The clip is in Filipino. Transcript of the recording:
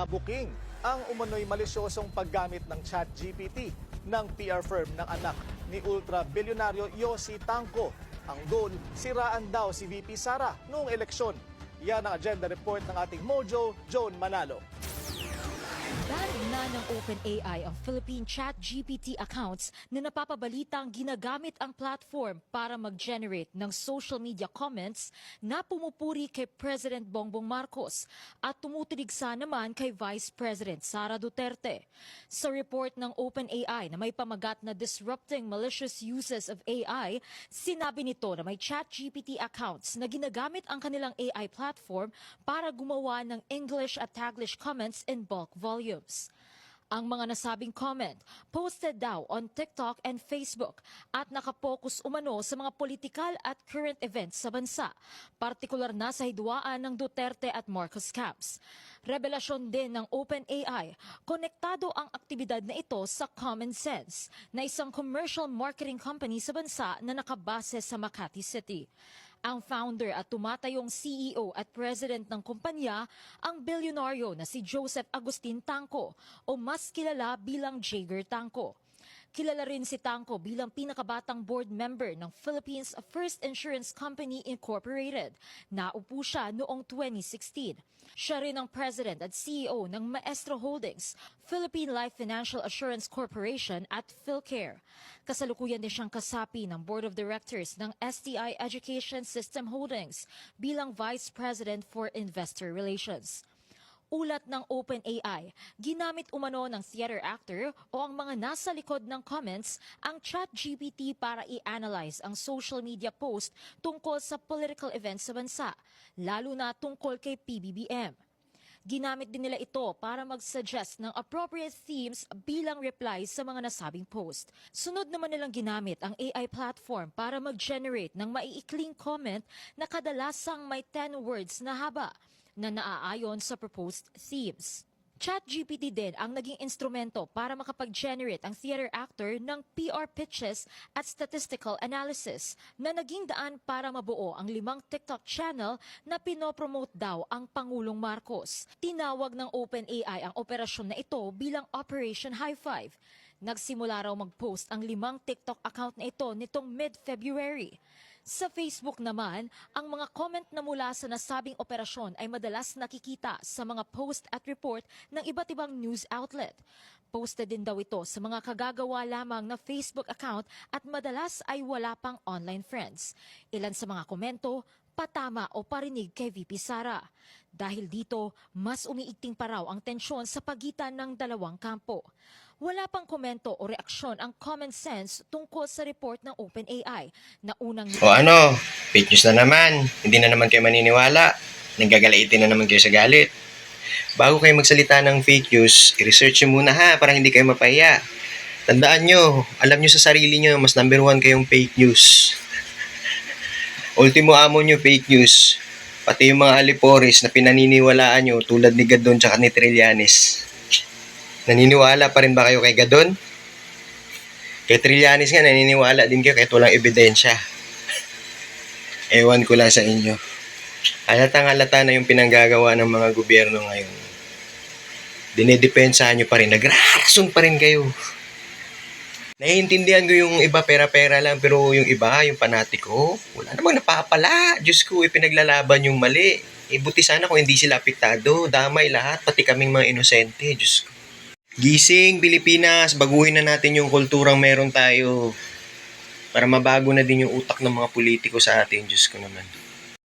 nabuking ang umano'y malisyosong paggamit ng ChatGPT ng PR firm ng anak ni ultra-bilyonaryo Yossi Tangko. Ang goal, siraan daw si VP Sara noong eleksyon. Yan ang agenda report ng ating Mojo, Joan Manalo. Na ng OpenAI ang Philippine Chat GPT accounts na napapabalitang ginagamit ang platform para mag-generate ng social media comments na pumupuri kay President Bongbong Marcos at tumutuligsa naman kay Vice President Sara Duterte. Sa report ng OpenAI na may pamagat na disrupting malicious uses of AI, sinabi nito na may Chat GPT accounts na ginagamit ang kanilang AI platform para gumawa ng English at Taglish comments in bulk volumes. Ang mga nasabing comment, posted daw on TikTok and Facebook at nakapokus umano sa mga politikal at current events sa bansa, partikular na sa hidwaan ng Duterte at Marcos camps. Revelasyon din ng OpenAI, konektado ang aktibidad na ito sa Common Sense, na isang commercial marketing company sa bansa na nakabase sa Makati City. Ang founder at tumatayong CEO at president ng kumpanya ang bilyonaryo na si Joseph Agustin Tangko o mas kilala bilang Jager Tangko. Kilala rin si Tangko bilang pinakabatang board member ng Philippines First Insurance Company Incorporated. Naupo siya noong 2016. Siya rin ang president at CEO ng Maestro Holdings, Philippine Life Financial Assurance Corporation at PhilCare. Kasalukuyan din siyang kasapi ng Board of Directors ng STI Education System Holdings bilang Vice President for Investor Relations. Ulat ng OpenAI, ginamit umano ng theater actor o ang mga nasa likod ng comments ang ChatGPT para i-analyze ang social media post tungkol sa political events sa bansa, lalo na tungkol kay PBBM. Ginamit din nila ito para mag-suggest ng appropriate themes bilang replies sa mga nasabing post. Sunod naman nilang ginamit ang AI platform para mag-generate ng maiikling comment na kadalasang may 10 words na haba na naaayon sa proposed themes. ChatGPT din ang naging instrumento para makapag-generate ang theater actor ng PR pitches at statistical analysis na naging daan para mabuo ang limang TikTok channel na pinopromote daw ang Pangulong Marcos. Tinawag ng OpenAI ang operasyon na ito bilang Operation High Five. Nagsimula raw mag-post ang limang TikTok account na ito nitong mid-February. Sa Facebook naman, ang mga comment na mula sa nasabing operasyon ay madalas nakikita sa mga post at report ng iba't ibang news outlet. Posted din daw ito sa mga kagagawa lamang na Facebook account at madalas ay wala pang online friends. Ilan sa mga komento, patama o parinig kay VP Sara. Dahil dito, mas umiigting pa raw ang tensyon sa pagitan ng dalawang kampo. Wala pang komento o reaksyon ang common sense tungkol sa report ng OpenAI na unang O ano, fake news na naman. Hindi na naman kayo maniniwala. Nagagalaitin na naman kayo sa galit. Bago kayo magsalita ng fake news, i-research nyo muna ha para hindi kayo mapahiya. Tandaan nyo, alam nyo sa sarili nyo, mas number one kayong fake news. Ultimo amo nyo fake news. Pati yung mga alipores na pinaniniwalaan nyo tulad ni Gadon tsaka ni Trillanes. Naniniwala pa rin ba kayo kay Gadon? Kay Trillanes nga, naniniwala din kayo kahit walang ebidensya. Ewan ko lang sa inyo. Halatang halata na yung pinanggagawa ng mga gobyerno ngayon. Dinedepensahan nyo pa rin. Nagrarason pa rin kayo. Naiintindihan ko yung iba pera-pera lang pero yung iba, yung panatiko, wala namang napapala. Diyos ko, ipinaglalaban yung mali. Buti sana kung hindi sila apektado. Damay lahat, pati kaming mga inosente. Diyos ko. Gising, Pilipinas, baguhin na natin yung kulturang meron tayo para mabago na din yung utak ng mga politiko sa atin. Diyos ko naman.